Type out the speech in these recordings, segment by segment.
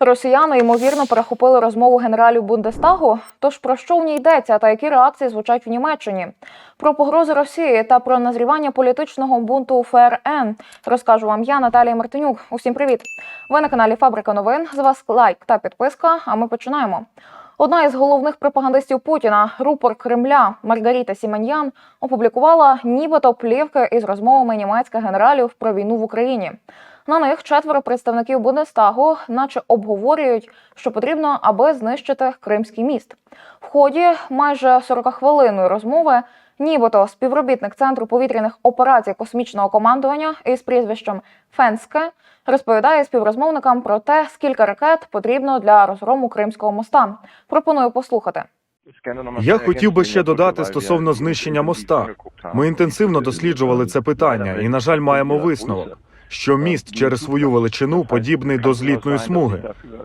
Росіяни ймовірно перехопили розмову генералів Бундестагу. Тож про що в ній йдеться та які реакції звучать в Німеччині? Про погрози Росії та про назрівання політичного бунту ФРН розкажу вам я, Наталія Мартинюк. Усім привіт! Ви на каналі Фабрика новин. З вас лайк та підписка. А ми починаємо. Одна із головних пропагандистів Путіна, рупор Кремля Маргаріта Сіманьян, опублікувала нібито плівки із розмовами німецьких генералів про війну в Україні. На них четверо представників Бундестагу, наче обговорюють, що потрібно, аби знищити Кримський міст. В ході майже 40-хвилинної розмови, нібито співробітник центру повітряних операцій космічного командування із прізвищем Фенске розповідає співрозмовникам про те, скільки ракет потрібно для розгрому Кримського моста. Пропоную послухати. Я хотів би ще додати стосовно знищення моста. Ми інтенсивно досліджували це питання, і, на жаль, маємо висновок, що міст через свою величину подібний до злітної смуги.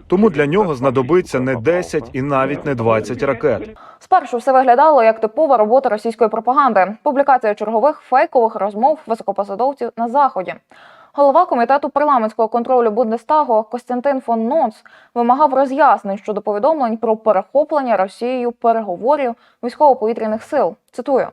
Тому для нього знадобиться не 10 і навіть не 20 ракет. Спершу все виглядало як типова робота російської пропаганди, публікація чергових фейкових розмов високопосадовців на заході. Голова комітету парламентського контролю Бундестагу Костянтин фон Ноц вимагав роз'яснень щодо повідомлень про перехоплення Росією переговорів військово-повітряних сил. Цитую: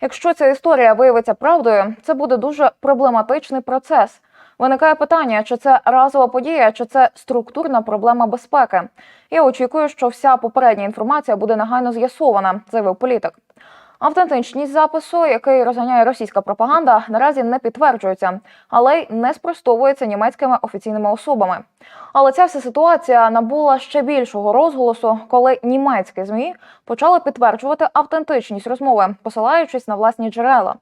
якщо ця історія виявиться правдою, це буде дуже проблематичний процес. Виникає питання, чи це разова подія, чи це структурна проблема безпеки. Я очікую, що вся попередня інформація буде негайно з'ясована, заявив політик. Автентичність запису, який розганяє російська пропаганда, наразі не підтверджується, але й не спростовується німецькими офіційними особами. Але ця вся ситуація набула ще більшого розголосу, коли німецькі змі почали підтверджувати автентичність розмови, посилаючись на власні джерела.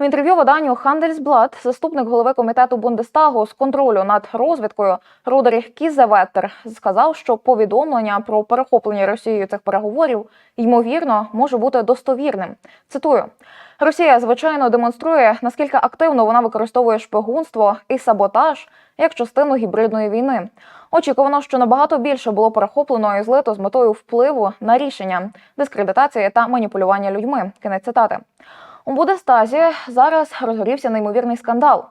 В інтерв'ю виданню Handelsblatt заступник голови комітету Бундестагу з контролю над розвідкою Рудеріх Кізеветтер сказав, що повідомлення про перехоплення Росією цих переговорів ймовірно може бути достовірним. Цитую. Росія звичайно демонструє наскільки активно вона використовує шпигунство і саботаж як частину гібридної війни. Очікувано, що набагато більше було перехоплено і злито з метою впливу на рішення, дискредитації та маніпулювання людьми. Кінець цитати. У Будестазі зараз розгорівся неймовірний скандал.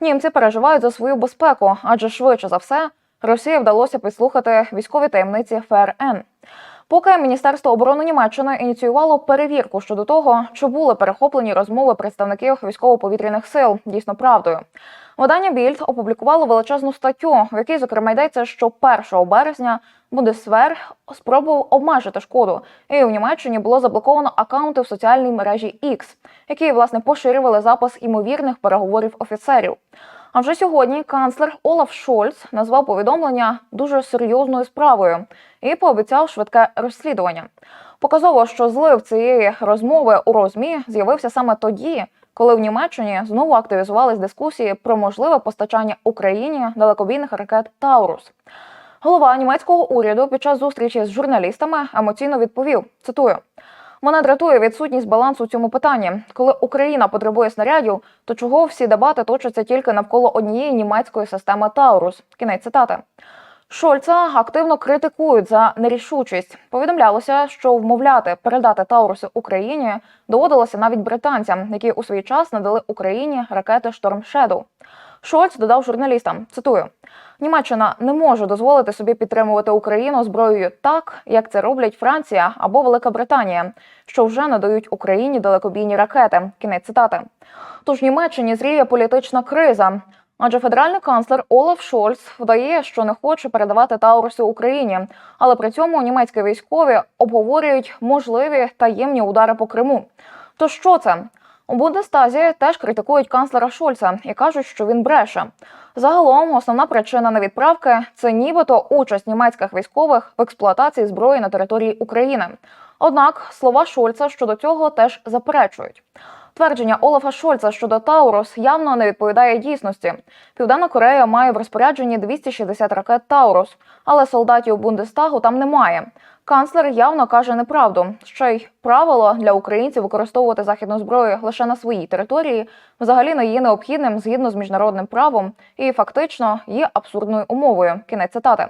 Німці переживають за свою безпеку, адже швидше за все Росії вдалося підслухати військові таємниці ФРН. Поки Міністерство оборони Німеччини ініціювало перевірку щодо того, чи були перехоплені розмови представників військово-повітряних сил дійсно правдою. Видання Більд опублікувало величезну статтю, в якій зокрема йдеться, що 1 березня Бундесвер спробував обмежити шкоду, і у Німеччині було заблоковано акаунти в соціальній мережі X, які власне поширювали запис імовірних переговорів офіцерів. А вже сьогодні канцлер Олаф Шольц назвав повідомлення дуже серйозною справою і пообіцяв швидке розслідування. Показово, що злив цієї розмови у розмі з'явився саме тоді, коли в Німеччині знову активізувались дискусії про можливе постачання Україні далекобійних ракет Таурус. Голова німецького уряду під час зустрічі з журналістами емоційно відповів: цитую. Мене дратує відсутність балансу у цьому питанні. Коли Україна потребує снарядів, то чого всі дебати точаться тільки навколо однієї німецької системи Таурус? Кінець цитати. Шольца активно критикують за нерішучість. Повідомлялося, що вмовляти передати Тауруси Україні доводилося навіть британцям, які у свій час надали Україні ракети Шторм Шедоу. Шольц додав журналістам: цитую: Німеччина не може дозволити собі підтримувати Україну зброєю так, як це роблять Франція або Велика Британія, що вже надають Україні далекобійні ракети. Кінець цитати. Тож Німеччині зріє політична криза. Адже федеральний канцлер Олаф Шольц вдає, що не хоче передавати Тауруси Україні, але при цьому німецькі військові обговорюють можливі таємні удари по Криму. То що це? У Бундестазі теж критикують канцлера Шольца і кажуть, що він бреше. Загалом, основна причина невідправки це нібито участь німецьких військових в експлуатації зброї на території України. Однак слова Шольца щодо цього теж заперечують. Твердження Олафа Шольца щодо Таурус явно не відповідає дійсності. Південна Корея має в розпорядженні 260 ракет Таурус, але солдатів Бундестагу там немає. Канцлер явно каже неправду. Ще й правило для українців використовувати західну зброю лише на своїй території взагалі не є необхідним згідно з міжнародним правом і фактично є абсурдною умовою. Кінець цитати.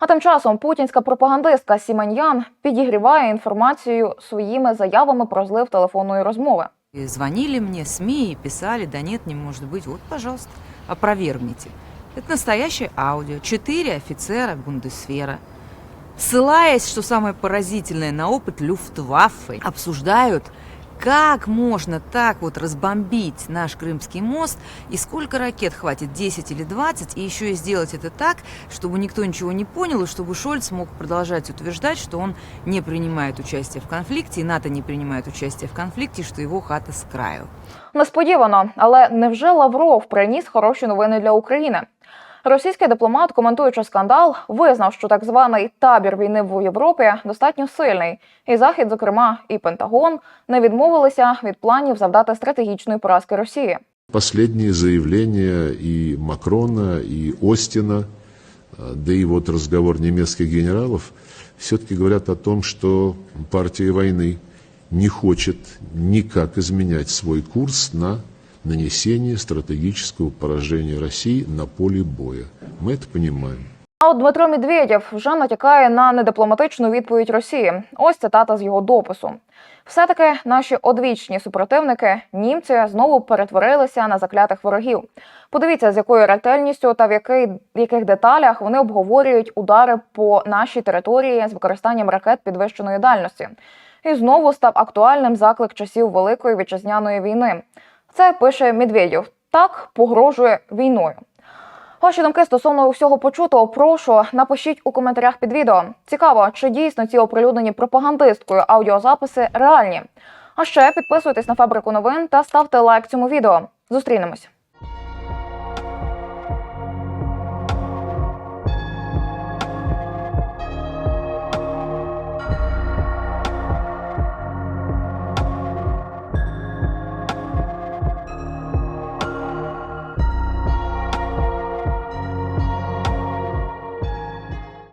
А тим часом путінська пропагандистка Сіманьян підігріває інформацію своїми заявами про злив телефонної розмови. И звонили мне СМИ и писали, да нет, не может быть, вот, пожалуйста, опровергните. Это настоящее аудио. Четыре офицера Бундесвера. Ссылаясь, что самое поразительное, на опыт Люфтваффе, обсуждают, как можно так вот разбомбить наш Крымский мост, и сколько ракет хватит, 10 или 20, и еще и сделать это так, чтобы никто ничего не понял, и чтобы Шольц мог продолжать утверждать, что он не принимает участие в конфликте, и НАТО не принимает участие в конфликте, и что его хата с краю. Несподівано, але невже Лавров приніс хороші новини для України? Російський дипломат, коментуючи скандал, визнав, що так званий табір війни в Європі достатньо сильний, і Захід, зокрема, і Пентагон, не відмовилися від планів завдати стратегічної поразки Росії. Последние заявления и Макрона, и Остина, э, да и вот разговор немецких генералов, все-таки говорят о том, что партия войны не хочет никак изменять свой курс на нанесение стратегического поражения России на поле боя. Мы это понимаем. А от Дмитро Медведєв вже натякає на недипломатичну відповідь Росії. Ось цитата з його допису. Все-таки наші одвічні супротивники, німці, знову перетворилися на заклятих ворогів. Подивіться, з якою ретельністю та в який, яких деталях вони обговорюють удари по нашій території з використанням ракет підвищеної дальності. І знову став актуальним заклик часів Великої вітчизняної війни. Це пише Медведєв. Так погрожує війною. Ваші думки стосовно усього почутого, прошу напишіть у коментарях під відео. Цікаво, чи дійсно ці оприлюднені пропагандисткою аудіозаписи реальні. А ще підписуйтесь на фабрику новин та ставте лайк цьому відео. Зустрінемось.